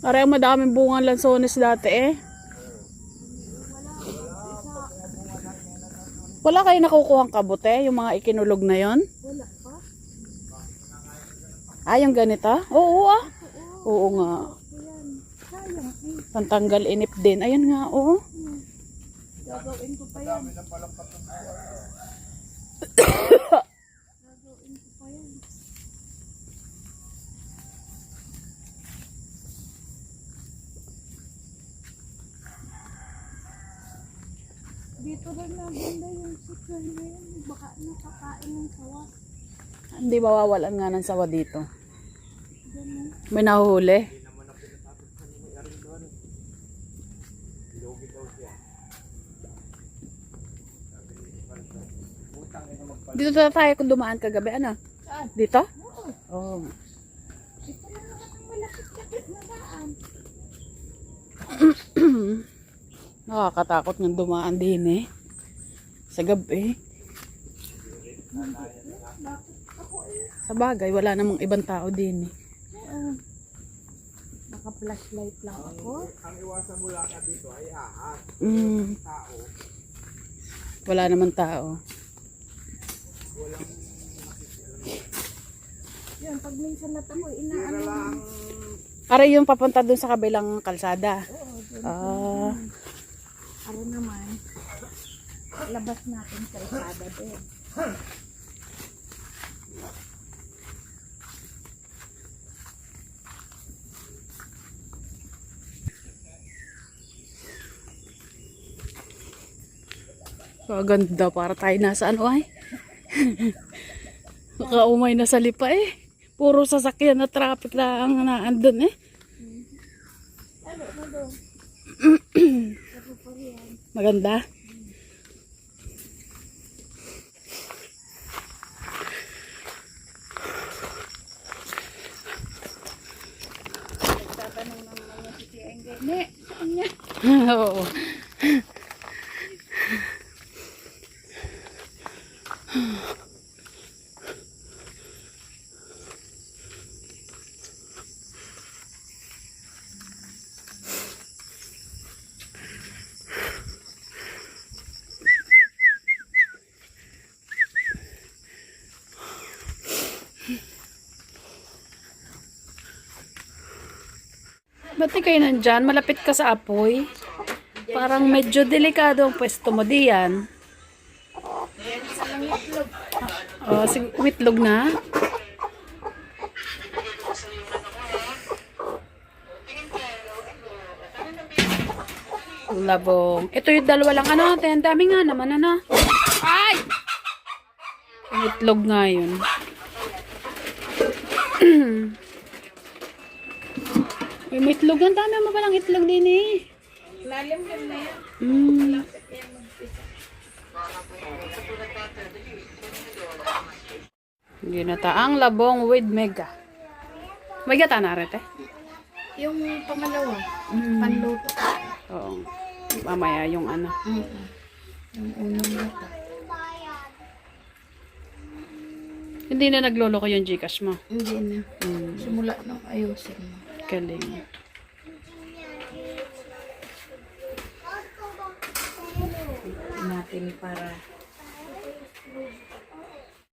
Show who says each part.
Speaker 1: Parang madaming bunga lansones dati eh. Wala kayo nakukuhang kabote, yung mga ikinulog na yon?
Speaker 2: Wala pa.
Speaker 1: Ah, yung ganito? Oo ah. Oo nga.
Speaker 2: Ayan. Eh,
Speaker 1: Pantanggal inip din. Ayun nga, oo.
Speaker 2: gagawin ko pa yan. gagawin ko Dito rin naganda yung sitwal na yun. Baka nakakain ng sawa.
Speaker 1: Hindi mawawalan nga ng sawa dito. May nahuhuli. Dito na tayo kung dumaan kagabi, ano?
Speaker 2: Saan?
Speaker 1: Dito?
Speaker 2: Oo.
Speaker 1: Oh.
Speaker 2: Ito lang naman ang malapit-lapit na daan.
Speaker 1: Nakakatakot ng dumaan din eh. Sa gabi.
Speaker 2: Eh?
Speaker 1: Sa bagay, wala namang ibang tao din eh.
Speaker 2: Oo. Naka-flashlight lang ako.
Speaker 1: Mm. Wala namang tao.
Speaker 2: Yan, pag minsan na ako, inaano lang.
Speaker 1: Aray yung papunta dun sa kabilang kalsada.
Speaker 2: Oo, dun.
Speaker 1: Ah,
Speaker 2: Ano naman, labas natin sa isada din.
Speaker 1: kaganda para tayo nasa ano ay. Nakaumay na sa lipa eh. Puro sasakyan na traffic na ang naandun eh.
Speaker 2: Ano, ano doon? Ano pa yan?
Speaker 1: Maganda.
Speaker 2: Tatanong ng mga si Tiengge. Ne, saan niya?
Speaker 1: Oo. Ba't di kayo nandyan? Malapit ka sa apoy. Parang medyo delikado ang pwesto mo diyan. Oh, sig- witlog na. Labong. Ito yung dalawa lang ano, ate. Ang dami nga naman ano. Ay! Itlog nga yun. Yung itlog, ang dami mo palang itlog din eh.
Speaker 2: Lalim yan na yan.
Speaker 1: Mm. Ginataang labong with mega. May gata na eh.
Speaker 2: Yung pangalawa,
Speaker 1: Mm.
Speaker 2: panluto.
Speaker 1: Oo. Mamaya yung ano.
Speaker 2: Mm. Yung unang luto.
Speaker 1: Hindi na naglolo ko yung Gcash mo.
Speaker 2: Hindi na.
Speaker 1: Mm.
Speaker 2: Simula nung ayusin mo.
Speaker 1: Galing.
Speaker 2: natin para